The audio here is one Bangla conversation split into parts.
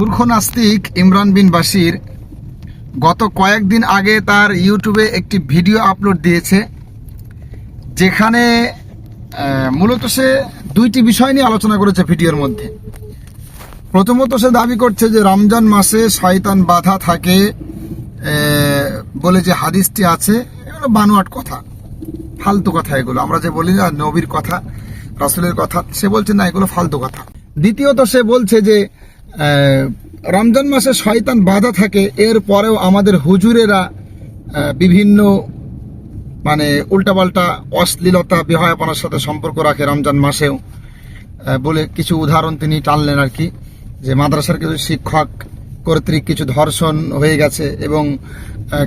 মূর্খ নাস্তিক ইমরান বিন বাশির গত কয়েকদিন আগে তার ইউটিউবে একটি ভিডিও আপলোড দিয়েছে, যেখানে মূলত সে দুইটি বিষয় নিয়ে আলোচনা করেছে ভিডিওর মধ্যে। প্রথমত সে দাবি করছে যে রমজান মাসে শয়তান বাধা থাকে বলে যে হাদিসটি আছে, এগুলো বানোয়াট কথা, ফালতু কথা এগুলো। আমরা যে বলি না নবীর কথা, রাসুলের কথা, সে বলছে না, এগুলো ফালতু কথা। দ্বিতীয়ত সে বলছে যে রমজান মাসে শয়তান বাধা থাকে, এর পরেও আমাদের হুজুরেরা বিভিন্ন মানে উল্টাপাল্টা অশ্লীলতা, বিহয়াপনার সাথে সম্পর্ক রাখে রমজান মাসেও। বলে কিছু উদাহরণ তিনি টানলেন আর কি, যে মাদ্রাসার কিছু শিক্ষক কর্তৃক কিছু ধর্ষণ হয়ে গেছে এবং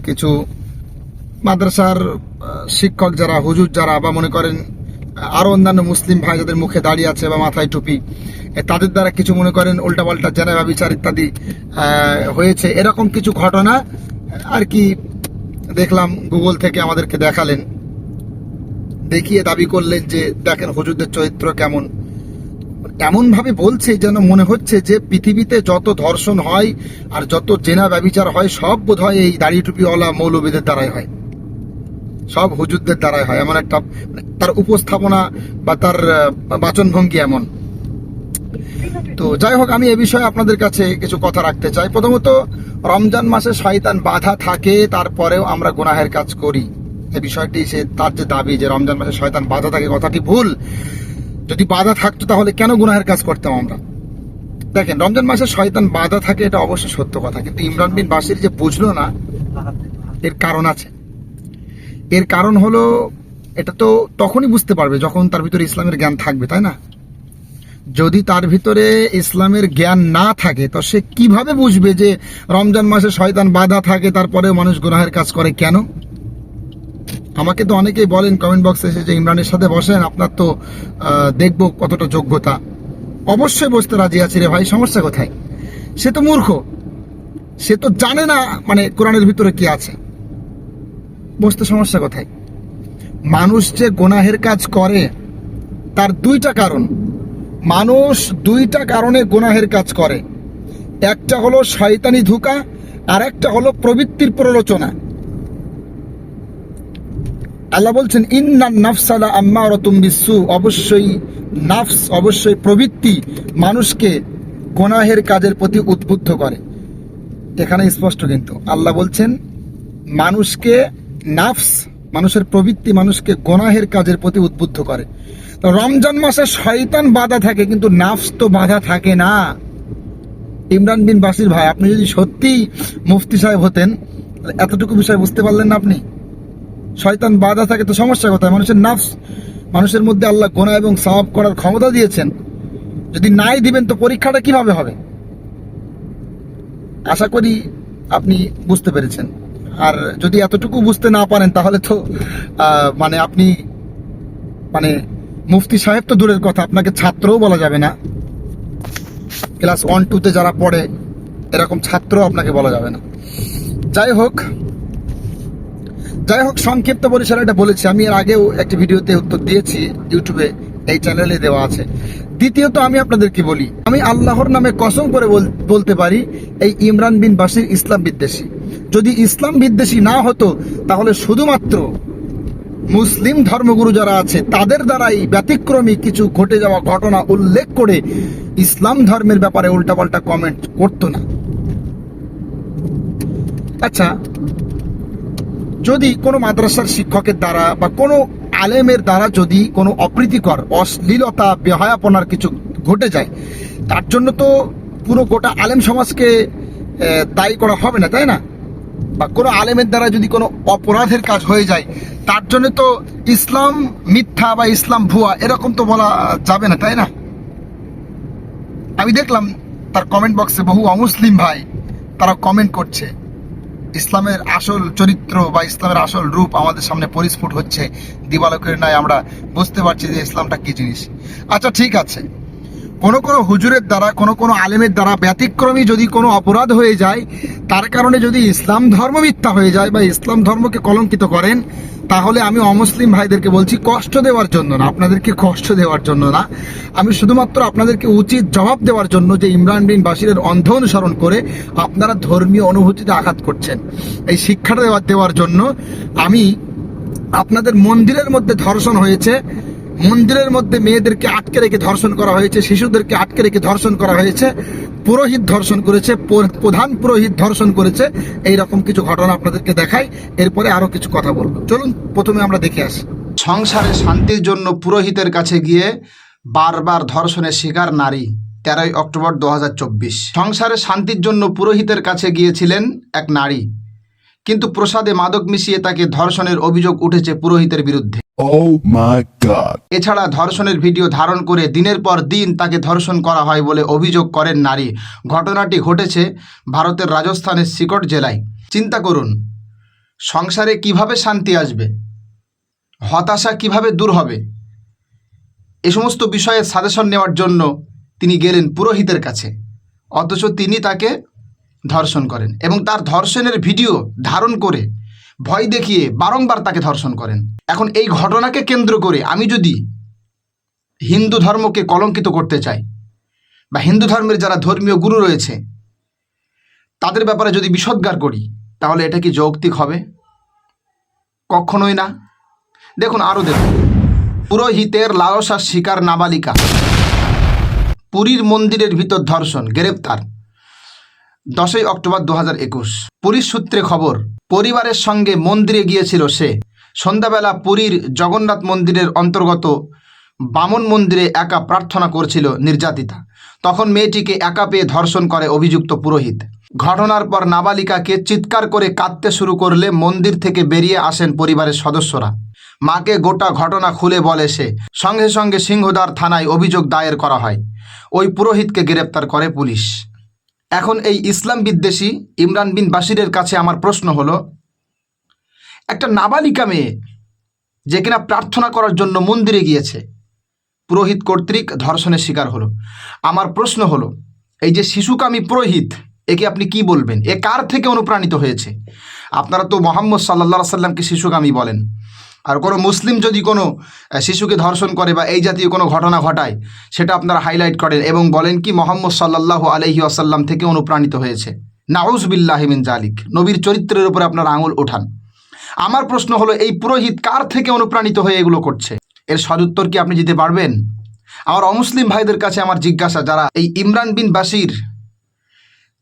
কিছু মাদ্রাসার শিক্ষক যারা, হুজুর যারা বা মনে করেন আহ, আরও অন্যান্য মুসলিম ভাই যাদের মুখে দাঁড়িয়ে আছে বা মাথায় টুপি তাদের দ্বারা কিছু মনে করেন উল্টাপাল্টা জেনা ব্যবচার ইত্যাদি হয়েছে। এরকম কিছু ঘটনা আর কি দেখলাম গুগল থেকে আমাদেরকে দেখালেন। দেখিয়ে দাবি করলেন যে দেখেন হুজুরদের চরিত্র কেমন। এমন ভাবে বলছে যেন মনে হচ্ছে যে পৃথিবীতে যত ধর্ষণ হয় আর যত জেনা ব্যবিচার হয় সব বোধ হয় এই দাড়ি টুপিওয়ালা মৌলবীদের দ্বারাই হয়। সব হুজুরদের দ্বারাই হয়। এমন একটা মানে তার উপস্থাপনা বা তার বাচন ভঙ্গি এমন। তো যাই হোক, আমি এ বিষয়ে আপনাদের কাছে কিছু কথা রাখতে চাই। প্রথমত, রমজান মাসে শয়তান বাধা থাকে, তারপরেও আমরা গুনাহের কাজ করি। এই বিষয়টি সে, তার যে দাবি যে রমজান মাসে শয়তান বাধা থাকে, কথাটি ভুল। যদি বাধা থাকতো তাহলে কেন গুনাহের কাজ করতাম আমরা? দেখেন, রমজান মাসে শয়তান বাধা থাকে, এটা অবশ্যই সত্য কথা। কিন্তু ইমরান বিন বাসির যে বুঝলো না, এর কারণ আছে। এর কারণ হলো, এটা তো তখনই বুঝতে পারবে যখন তার ভিতরে ইসলামের জ্ঞান থাকবে, তাই না? যদি তার ভিতরে ইসলামের জ্ঞান না থাকে, তো সে কীভাবে বুঝবে যে রমজান মাসে শয়তান বাধা থাকে, তারপরে মানুষ গুনাহের কাজ করে কেন? আমাকে তো অনেকেই বলেন কমেন্ট বক্সে এসে যে ইমরানের সাথে বসেন, আপনার তো দেখব কতটা যোগ্যতা। অবশ্যই বসতে রাজি আছি রে ভাই, সমস্যা কোথায়? সে তো মূর্খ। সে তো জানে না মানে কোরআনের ভিতরে কি আছে। বসতে সমস্যা কোথায়? মানুষ যে গোনাহের কাজ করে, তার দুইটা কারণ। মানুষ দুইটা কারণে গুনাহের কাজ করে। একটা হলো শয়তানি ধোকা, আর একটা হলো প্রবৃত্তির প্ররোচনা আল্লাহ বলছেন, ইন্না নাফসালা আম্মা রতুম বিশ্বু অবশ্যই নাফস, অবশ্যই প্রবৃত্তি মানুষকে গোনাহের কাজের প্রতি উদ্বুদ্ধ করে। এখানে স্পষ্ট কিন্তু। আল্লাহ বলছেন, মানুষকে নাফস, মানুষের প্রবৃত্তি মানুষকে গোনাহের কাজের প্রতি উদ্বুদ্ধ করে। তো রমজান মাসে শয়তান বাধা থাকে, কিন্তু নাফস তো বাধা থাকে না। ইমরান বিন বাসির ভাই, আপনি যদি সত্যিই মুফতি সাহেব হতেন, এতটুকু বিষয় বুঝতে পারলেন না আপনি? শয়তান বাধা থাকে তো সমস্যা কোথায়? মানুষের নাফস, মানুষের মধ্যে আল্লাহ গোনা এবং সওয়াব করার ক্ষমতা দিয়েছেন। যদি নাই দিবেন তো পরীক্ষাটা কীভাবে হবে? আশা করি আপনি বুঝতে পেরেছেন। আর যদি এতটুকু বুঝতে না পারেন, তাহলে তো মানে আপনি মানে মুফতি সাহেব তো দূরের কথা, আপনাকে ছাত্রও বলা যাবে না। ক্লাস ওয়ান টুতে যারা পড়ে, এরকম ছাত্র আপনাকে বলা যাবে না। যাই হোক যাই হোক, সংক্ষিপ্ত পরিসরে এটা বলেছি। আমি এর আগেও একটি ভিডিওতে উত্তর দিয়েছি, ইউটিউবে। এই চ্যানেলে দেওয়া আছে। দ্বিতীয়ত আমি আপনাদেরকে বলি, আমি আল্লাহর নামে কসম করে বলতে পারি, এই ইমরান বিন বাসির ইসলাম বিদ্বেষী। যদি ইসলাম বিদ্বেষী না হতো, তাহলে শুধুমাত্র মুসলিম ধর্মগুরু যারা আছে, তাদের দ্বারাই ব্যতিক্রমী কিছু ঘটে যাওয়া ঘটনা উল্লেখ করে ইসলাম ধর্মের ব্যাপারে উল্টাপাল্টা কমেন্ট করতো না। আচ্ছা যদি কোনো মাদ্রাসার শিক্ষকের দ্বারা বা কোনো আলেমের দ্বারা যদি কোনো অপ্রীতিকর, অশ্লীলতা, বেহায়াপনার কিছু ঘটে যায়, তার জন্য তো পুরো গোটা আলেম সমাজকে দায়ী করা হবে না, তাই না? বা কোনো আলেমের দ্বারা যদি কোনো অপরাধের কাজ হয়ে যায়, তার জন্য তো ইসলাম মিথ্যা বা ইসলাম ভুয়া এরকম তো বলা যাবে না, তাই না? আমি দেখলাম তার কমেন্ট বক্সে বহু অমুসলিম ভাই তারা কমেন্ট করছে। ইসলামের আসল চরিত্র বা ইসলামের আসল রূপ আমাদের সামনে পরিস্ফুট হচ্ছে, দিবালকের ন্যায় আমরা বুঝতে পারছি যে ইসলামটা কি জিনিস। আচ্ছা ঠিক আছে। কোনো কোনো হুজুরের দ্বারা, কোনো কোনো আলেমের দ্বারা ব্যতিক্রমী যদি কোনো অপরাধ হয়ে যায়, তার কারণে যদি ইসলাম ধর্ম মিথ্যা হয়ে যায় বা ইসলাম ধর্মকে কলঙ্কিত করেন, তাহলে আমি অমুসলিম ভাইদেরকে বলছি কষ্ট দেওয়ার জন্য না, আপনাদেরকে কষ্ট দেওয়ার জন্য না। আমি শুধুমাত্র আপনাদেরকে উচিত জবাব দেওয়ার জন্য যে ইমরান বিন বাসিরের অন্ধ অনুসরণ করে আপনারা ধর্মীয় অনুভূতিতে আঘাত করছেন। এই শিক্ষাটা দেওয়ার দেওয়ার জন্য আমি আপনাদের মন্দিরের মধ্যে ধর্ষণ হয়েছে মন্দিরের মধ্যে মেয়েদেরকে আটকে রেখে ধর্ষণ করা হয়েছে, শিশুদেরকে আটকে রেখে ধর্ষণ করা হয়েছে, পুরোহিত ধর্ষণ করেছে প্রধান পুরোহিত ধর্ষণ করেছে, এই রকম কিছু ঘটনা আপনাদেরকে দেখাই, এরপরে আরও কিছু কথা বলব। চলুন, প্রথমে আমরা দেখে আসি। সংসারে শান্তির জন্য পুরোহিতের কাছে গিয়ে বারবার ধর্ষণের শিকার নারী, তেরোই অক্টোবর দু হাজার চব্বিশ। সংসারে শান্তির জন্য পুরোহিতের কাছে গিয়েছিলেন এক নারী, কিন্তু প্রসাদে মাদক মিশিয়ে তাকে ধর্ষণের অভিযোগ উঠেছে পুরোহিতের বিরুদ্ধে। Oh my god. এছাড়া ধর্ষণের ভিডিও ধারণ করে দিনের পর দিন তাকে ধর্ষণ করা হয় বলে অভিযোগ করেন নারী। ঘটনাটি ঘটেছে ভারতের রাজস্থানের সিকট জেলায়। চিন্তা করুন, সংসারে কীভাবে শান্তি আসবে? হতাশা কীভাবে দূর হবে? এ সমস্ত বিষয়ে সাজেশন নেওয়ার জন্য তিনি গেলেন পুরোহিতের কাছে। অথচ তিনি তাকে ধর্ষণ করেন এবং তার ধর্ষণের ভিডিও ধারণ করে ভয় দেখিয়ে বারংবার তাকে ধর্ষণ করেন। এখন এই ঘটনাকে কেন্দ্র করে আমি যদি হিন্দু ধর্মকে কলঙ্কিত করতে চাই বা হিন্দু ধর্মের যারা ধর্মীয় গুরু রয়েছে, তাদের ব্যাপারে যদি বিষোদ্গার করি, তাহলে এটা কি যৌক্তিক হবে? কখনোই না। দেখুন আরও দেখুন। পুরোহিতের লালসার শিকার নাবালিকা। পুরীর মন্দিরের ভিতর ধর্ষণ, গ্রেপ্তার। দশই অক্টোবর দু হাজার একুশ। পুরীর সূত্রে খবর, পরিবারের সঙ্গে মন্দিরে গিয়েছিল সে। সন্ধ্যাবেলা পুরীর জগন্নাথ মন্দিরের অন্তর্গত বামন মন্দিরে একা প্রার্থনা করছিল নির্যাতিতা। তখন মেয়েটিকে একা পেয়ে ধর্ষণ করে অভিযুক্ত পুরোহিত। ঘটনার পর নাবালিকাকে চিৎকার করে কাঁদতে শুরু করলে মন্দির থেকে বেরিয়ে আসেন পরিবারের সদস্যরা। মাকে গোটা ঘটনা খুলে বলে সে, সঙ্গে সঙ্গে সিংহদার থানায় অভিযোগ দায়ের করা হয়। ওই পুরোহিতকে গ্রেপ্তার করে পুলিশ। এখন এই ইসলাম বিদ্বেষী ইমরান বিন বাশিরের কাছে আমার প্রশ্ন হলো, একটা নাবালিকা মেয়ে যে কিনা প্রার্থনা করার জন্য মন্দিরে গিয়েছে, পুরোহিত কর্তৃক ধর্ষণের শিকার হলো। আমার প্রশ্ন হলো, এই যে শিশুকামী পুরোহিত, একে আপনি কি বলবেন? এ কার থেকে অনুপ্রাণিত হয়েছে? আপনারা তো মোহাম্মদ সাল্লা সাল্লামকে শিশুকামী বলেন। আর কোনো মুসলিম যদি কোনো শিশুকে ধর্ষণ করে বা এই জাতীয় কোনো ঘটনা ঘটায়, সেটা আপনারা হাইলাইট করেন এবং বলেন কি মোহাম্মদ সাল্লাহ আলহি আসাল্লাম থেকে অনুপ্রাণিত হয়েছে। নাউজ বিল্লাহিমিন জালিক নবীর চরিত্রের উপরে আপনারা আঙুল ওঠান। আমার প্রশ্ন হলো, এই পুরোহিত কার থেকে অনুপ্রাণিত হয়ে এগুলো করছে? এর সদুত্তর কি আপনি দিতে পারবেন? আমার অমুসলিম ভাইদের কাছে আমার জিজ্ঞাসা, যারা এই ইমরান বিন বাসির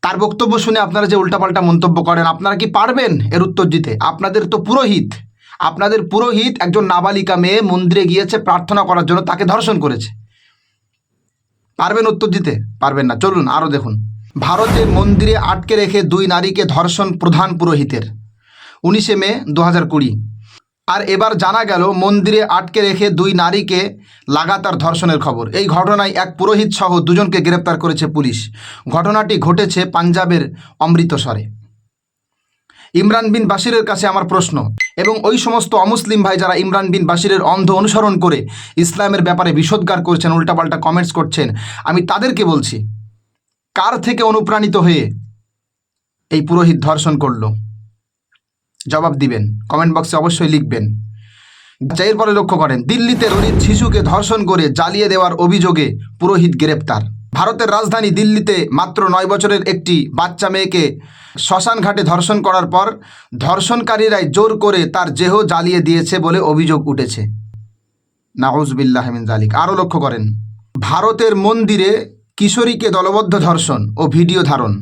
তার বক্তব্য শুনে আপনারা যে উল্টাপাল্টা মন্তব্য করেন, আপনারা কি পারবেন এর উত্তর দিতে? আপনাদের তো পুরোহিত। আপনাদের পুরোহিত একজন নাবালিকা মেয়ে মন্দিরে গিয়েছে প্রার্থনা করার জন্য, তাকে ধর্ষণ করেছে। পারবেন উত্তর দিতে? পারবেন না। চলুন আরও দেখুন। ভারতের মন্দিরে আটকে রেখে দুই নারীকে ধর্ষণ প্রধান পুরোহিতের। উনিশে মে দু হাজার কুড়ি। আর এবার জানা গেল, মন্দিরে আটকে রেখে দুই নারীকে লাগাতার ধর্ষণের খবর। এই ঘটনায় এক পুরোহিত সহ দুজনকে গ্রেপ্তার করেছে পুলিশ। ঘটনাটি ঘটেছে পাঞ্জাবের অমৃতসরে। ইমরান বিন বাশিরের কাছে আমার প্রশ্ন। এবং ওই সমস্ত অমুসলিম ভাই যারা ইমরান বিন বাশিরের অন্ধ অনুসরণ করে ইসলামের ব্যাপারে বিষোদ্গার করছেন, উল্টাপাল্টা কমেন্টস করছেন, আমি তাদেরকে বলছি, কার থেকে অনুপ্রাণিত হয়ে এই পুরোহিত ধর্ষণ করল? জবাব দিবেন কমেন্ট বক্সে অবশ্যই লিখবেন। আচ্ছা এরপরে লক্ষ্য করেন, দিল্লিতে রোহিত শিশুকে ধর্ষণ করে জ্বালিয়ে দেওয়ার অভিযোগে পুরোহিত গ্রেপ্তার। ভারতের রাজধানী দিল্লিতে মাত্র নয় বছরের একটি বাচ্চা মেয়েকে শ্মশান ঘাটে ধর্ষণ করার পর ধর্ষণকারীরাই জোর করে তার দেহ জ্বালিয়ে দিয়েছে বলে অভিযোগ উঠেছে। নাউজবিল্লাহমিন জালিক আরও লক্ষ্য করেন, ভারতের মন্দিরে কিশোরীকে দলবদ্ধ ধর্ষণ ও ভিডিও ধারণ।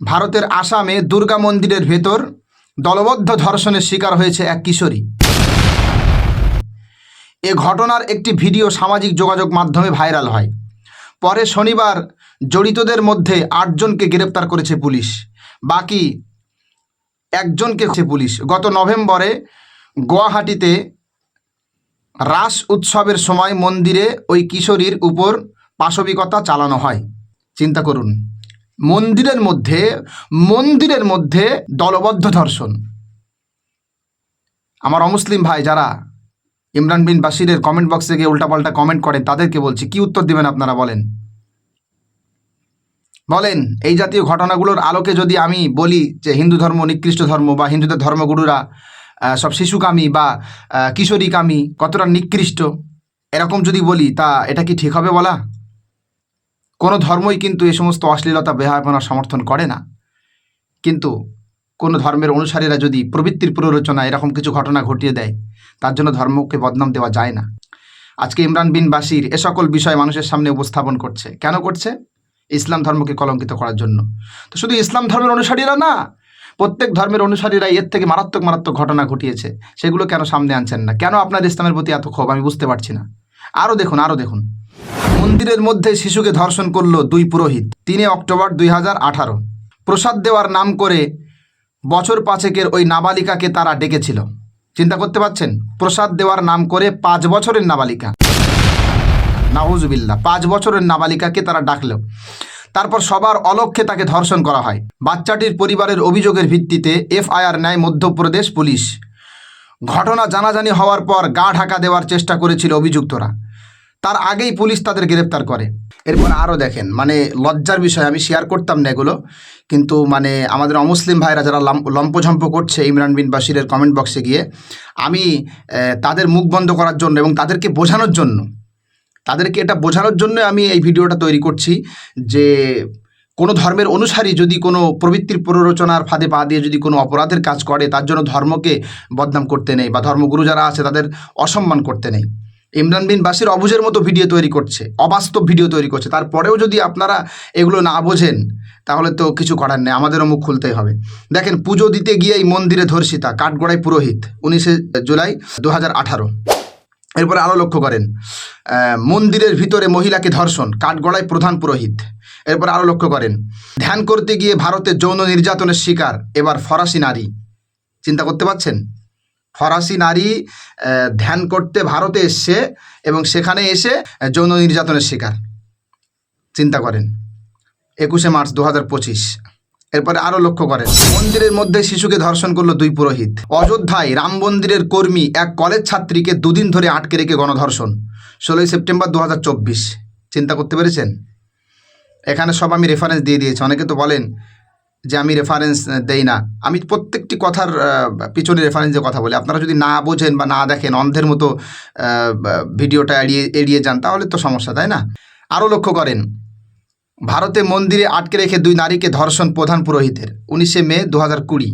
ভারতের আসামে দুর্গা মন্দিরের ভেতর দলবদ্ধ ধর্ষণের শিকার হয়েছে এক কিশোরী। এ ঘটনার একটি ভিডিও সামাজিক যোগাযোগ মাধ্যমে ভাইরাল হয়। পরে শনিবার জড়িতদের মধ্যে আটজনকে গ্রেপ্তার করেছে পুলিশ। বাকি একজনকে পুলিশ। গত নভেম্বরে গুয়াহাটিতে রাস উৎসবের সময় মন্দিরে ওই কিশোরীর উপর পাশবিকতা চালানো হয়। চিন্তা করুন, মন্দিরের মধ্যে মন্দিরের মধ্যে দলবদ্ধ ধর্ষণ। আমার অমুসলিম ভাই, যারা ইমরান বিন বাসিরের কমেন্ট বক্সে গিয়ে উল্টাপাল্টা কমেন্ট করেন তাদেরকে বলছি, কি উত্তর দিবেন আপনারা বলেন? বলেন, এই জাতীয় ঘটনাগুলোর আলোকে যদি আমি বলি যে হিন্দু ধর্ম, নিকৃষ্ট ধর্ম বা হিন্দুদের ধর্মগুরুরা সব শিশুকামী বা কিশোরীকামী কতটা নিকৃষ্ট, এরকম যদি বলি, তা এটা কি ঠিক হবে বলা? কোনো ধর্মই কিন্তু এই সমস্ত অশ্লীলতা, বেহায়াপনা সমর্থন করে না। কিন্তু কোনো ধর্মের অনুসারীরা যদি প্রবৃত্তির প্ররোচনা এরকম কিছু ঘটনা ঘটিয়ে দেয়, তার জন্য ধর্মকে বদনাম দেওয়া যায় না। আজকে ইমরান বিন বাসির এ সকল বিষয় মানুষের সামনে উপস্থাপন করছে। কেন করছে? ইসলাম ধর্মকে কলঙ্কিত করার জন্য। তো শুধু ইসলাম ধর্মের অনুসারীরা না, প্রত্যেক ধর্মের অনুসারীরা এর থেকে মারাত্মক মারাত্মক ঘটনা ঘটিয়েছে। সেগুলো কেন সামনে আনছেন না? কেন আপনার ইসলামের প্রতি এত ক্ষোভ? আমি বুঝতে পারছি না। আরও দেখুন আরও দেখুন। মন্দিরের মধ্যে শিশুকে ধর্ষণ করল দুই পুরোহিত। তিনে অক্টোবর দুই হাজার আঠারো। প্রসাদ দেওয়ার নাম করে বছর পাঁচেকের ওই নাবালিকাকে তারা ডেকেছিল। চিন্তা করতে পারছেন? প্রসাদ দেওয়ার নাম করে পাঁচ বছরের নাবালিকা। নাউজুবিল্লাহ, পাঁচ বছরের নাবালিকাকে তারা ডাকলো। তারপর সবার অলক্ষ্যে তাকে ধর্ষণ করা হয়। বাচ্চাটির পরিবারের অভিযোগের ভিত্তিতে এফআইআর নেয় মধ্যপ্রদেশ পুলিশ। ঘটনা জানাজানি হওয়ার পর গা ঢাকা দেওয়ার চেষ্টা করেছিল অভিযুক্তরা। তার আগেই পুলিশ তাদের গ্রেপ্তার করে। এরপর আরও দেখেন মানে লজ্জার বিষয়, আমি শেয়ার করতাম না এগুলো। কিন্তু মানে আমাদের অমুসলিম ভাইরা যারা লম- লম্পঝম্প করছে ইমরান বিন বাসিরের কমেন্ট বক্সে গিয়ে, আমি তাদের মুখ বন্ধ করার জন্য এবং তাদেরকে বোঝানোর জন্য, তাদেরকে এটা বোঝানোর জন্য আমি এই ভিডিওটা তৈরি করছি যে কোনো ধর্মের অনুসারী যদি কোনো প্রবৃত্তির প্ররোচনার ফাঁদে পা দিয়ে যদি কোনো অপরাধের কাজ করে, তার জন্য ধর্মকে বদনাম করতে নেই বা ধর্মগুরু যারা আছে তাদের অসম্মান করতে নেই। ইমরান বিন বাসির অবুজের মতো ভিডিও তৈরি করছে, অবাস্তব ভিডিও তৈরি করছে। তারপরেও যদি আপনারা এগুলো না বোঝেন, তাহলে তো কিছু করার নেই, আমাদেরও মুখ খুলতেই হবে। দেখেন, পুজো দিতে গিয়েই মন্দিরে ধর্ষিতা কাঠগড়াই পুরোহিত, উনিশে জুলাই দু হাজার আঠারো। এরপরে আরও লক্ষ্য করেন মন্দিরের ভিতরে মহিলাকে ধর্ষণ, কাঠগড়ায় প্রধান পুরোহিত। এরপর আরও লক্ষ্য করেন, ধ্যান করতে গিয়ে ভারতের যৌন নির্যাতনের শিকার, এবার ফরাসি নারী। চিন্তা করতে পারছেন? ফরাসি নারী ধ্যান করতে ভারতে এসছে এবং সেখানে এসে যৌন নির্যাতনের শিকার। চিন্তা করেন, একুশে মার্চ দু হাজার পঁচিশ। এরপরে আরও লক্ষ্য করেন, মন্দিরের মধ্যে শিশুকে ধর্ষণ করল দুই পুরোহিত। অযোধ্যায় রাম মন্দিরের কর্মী এক কলেজ ছাত্রীকে দুদিন ধরে আটকে রেখে গণধর্ষণ। ষোলোই সেপ্টেম্বর দু হাজার চব্বিশ। চিন্তা করতে পেরেছেন? এখানে সব আমি রেফারেন্স দিয়ে দিয়েছি। অনেকে তো বলেন যে আমি রেফারেন্স দেই না। আমি প্রত্যেকটি কথার পিছনে রেফারেন্সে কথা বলি। আপনারা যদি না বোঝেন বা না দেখেন, অন্ধের মতো ভিডিওটা এড়িয়ে এড়িয়ে যান, তাহলে তো সমস্যা, তাই না? আরও লক্ষ্য করেন, ভারতে মন্দিরে আটকে রেখে দুই নারীকে ধর্ষণ প্রধান পুরোহিতের, উনিশে মে দু হাজার কুড়ি।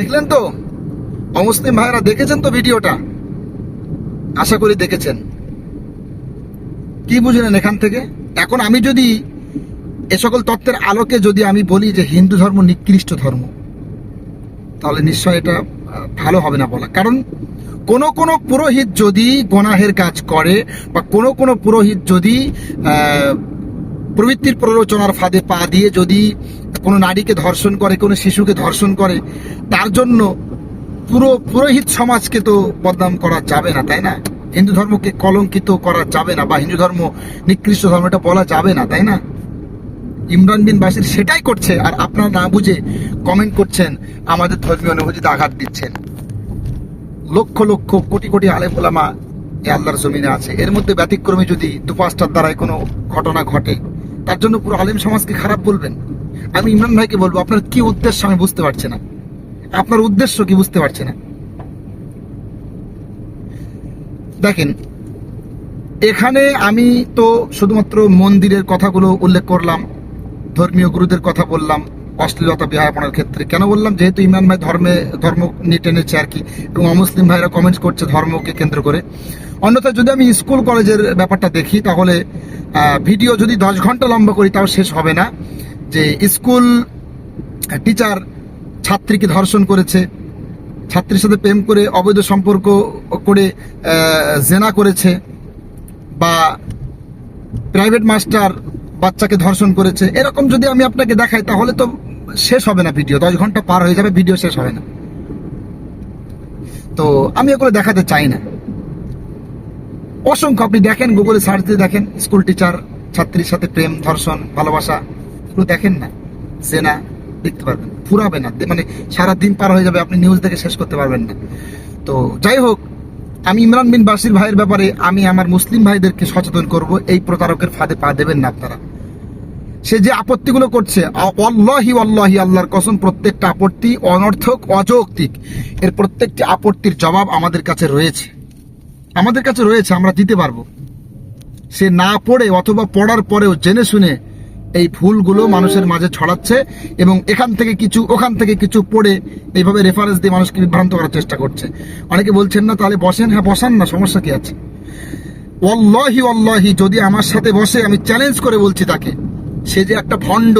দেখলেন তো? অমুসলিম ভাইরা দেখেছেন তো ভিডিওটা? আশা করি দেখেছেন। কি বুঝলেন এখান থেকে? এখন আমি যদি এ সকল তত্ত্বের আলোকে যদি আমি বলি যে হিন্দু ধর্ম নিকৃষ্ট ধর্ম, তাহলে নিশ্চয় এটা ভালো হবে না বলা। কারণ কোন কোন পুরোহিত যদি গোনাহের কাজ করে বা কোন কোন পুরোহিত যদি প্রবৃত্তির প্ররোচনার ফাঁদে পা দিয়ে যদি কোনো নারীকে ধর্ষণ করে, কোনো শিশুকে ধর্ষণ করে, তার জন্য পুরো পুরোহিত সমাজকে তো বদনাম করা যাবে না, তাই না? হিন্দু ধর্মকে কলঙ্কিত করা যাবে না, বা হিন্দু ধর্ম, নিকৃষ্ট ধর্ম এটা বলা যাবে না, তাই না? ইমরান বিন বাসির সেটাই করছে, আর আপনারা না বুঝে কমেন্ট করছেন, আমাদের ধর্মীয় অনুভূতিতে আঘাত দিচ্ছেন। লক্ষ লক্ষ, কোটি কোটি আলেম ওলামা এ আল্লাহর জমিনে আছে। এর মধ্যে ব্যতিক্রমে যদি দু দ্বারাই কোনো ঘটনা ঘটে, তার জন্য পুরো আলেম সমাজকে খারাপ বলবেন। আমি ইমরান ভাইকে বলব, আপনার কি উদ্দেশ্য আমি বুঝতে পারছি না। আপনার উদ্দেশ্য কি বুঝতে পারছি না। দেখেন, এখানে আমি তো শুধুমাত্র মন্দিরের কথাগুলো উল্লেখ করলাম, ধর্মীয় গুরুদের কথা বললাম, অশ্লীলতা বিহারপনার ক্ষেত্রে। কেন বললাম? যেহেতু ইমরান ভাই ধর্মে, ধর্ম নিয়ে টেনেছে আর কি, এবং অমুসলিম ভাইরা কমেন্টস করছে ধর্মকে কেন্দ্র করে। অন্যথায় যদি আমি স্কুল কলেজের ব্যাপারটা দেখি, তাহলে ভিডিও যদি দশ ঘণ্টা লম্বা করি, তাও শেষ হবে না। যে স্কুল টিচার ছাত্রীকে ধর্ষণ করেছে। ছাত্রীর সাথে প্রেম করে অবৈধ সম্পর্ক করে জেনা করেছে বা প্রাইভেট মাস্টার বাচ্চাকে ধর্ষণ করেছে। এরকম যদি আমি আপনাকে দেখাই, তাহলে তো শেষ হবে না ভিডিও দশ ঘণ্টা পার হয়ে যাবে ভিডিও শেষ হবে না। তো আমি এগুলো দেখাতে চাই না। অসংখ্য, আপনি দেখেন গুগলে সার্চ দিয়ে দেখেন স্কুল টিচার ছাত্রীর সাথে প্রেম, ধর্ষণ, ভালোবাসা। এগুলো দেখেন না জেনা দেখতে পারবেন ফুরাবে না মানে সারা দিন পার হয়ে যাবে, আপনি নিউজ দেখে শেষ করতে পারবেন না। তো যাই হোক, আমি ইমরান বিন বাসির ভাইয়ের ব্যাপারে আমি আমার মুসলিম ভাইদেরকে সচেতন করব, এই প্রতারকের ফাঁদে পা দেবেন না আপনারা। সে যে আপত্তিগুলো করছে অল্লাহি অল্লাহি আল্লাহর কসম, প্রত্যেকটা আপত্তি অনর্থক, অযৌক্তিক। এর প্রত্যেকটি আপত্তির জবাব আমাদের কাছে রয়েছে। আমাদের কাছে রয়েছে, আমরা দিতে পারব। সে না পড়ে অথবা পড়ার পরেও জেনে শুনে এই ফুলগুলো মানুষের মাঝে ছড়াচ্ছে এবং এখান থেকে কিছু, ওখান থেকে কিছু পড়ে এইভাবে রেফারেন্স দিয়ে মানুষকে বিভ্রান্ত করার চেষ্টা করছে। অনেকে বলছেন, না, তাহলে বসেন হ্যাঁ বসান না, সমস্যা কি আছে? অল্লাহি অল্লাহি যদি আমার সাথে বসে আমি চ্যালেঞ্জ করে বলছি তাকে, সে যে একটা ভণ্ড,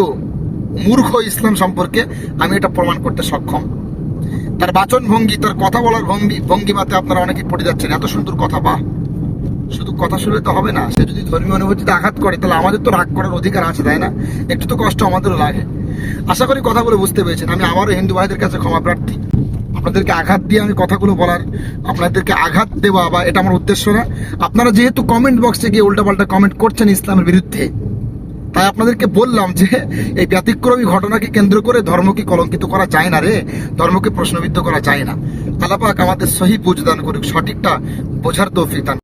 মূর্খ ইসলাম সম্পর্কে আমি এটা প্রমাণ করতে সক্ষম। তার বাচন ভঙ্গি তার কথা বলার ভঙ্গি, ভঙ্গিমাতে আপনারা অনেকে পড়ে যাচ্ছেন, এত সুন্দর কথা, বাহ! শুধু কথা শুনলে তো হবে না। সে যদি ধর্মীয় অনুভূতিতে আঘাত করে, তাহলে আমাদের তো রাগ করার অধিকার আছে, তাই না? একটু তো কষ্ট আমাদেরও লাগে। আশা করি কথা বলে বুঝতে পেরেছেন। আমি আবারও হিন্দু ভাইদের কাছে ক্ষমা প্রার্থী। আপনাদেরকে আঘাত দিয়ে আমি কথাগুলো বলার, আপনাদেরকে আঘাত দেওয়া বা এটা আমার উদ্দেশ্য না। আপনারা যেহেতু কমেন্ট বক্সে গিয়ে উল্টাপাল্টা কমেন্ট করছেন ইসলামের বিরুদ্ধে, তাই আপনাদেরকে বললাম যে, এই ব্যতিক্রমী ঘটনাকে কেন্দ্র করে ধর্মকে কলঙ্কিত করা যায় না রে। ধর্মকে প্রশ্নবিদ্ধ করা যায় না। আল্লাপাক আমাদের সহি বুঝদান করুক, সঠিকটা বোঝার তৌফিক দান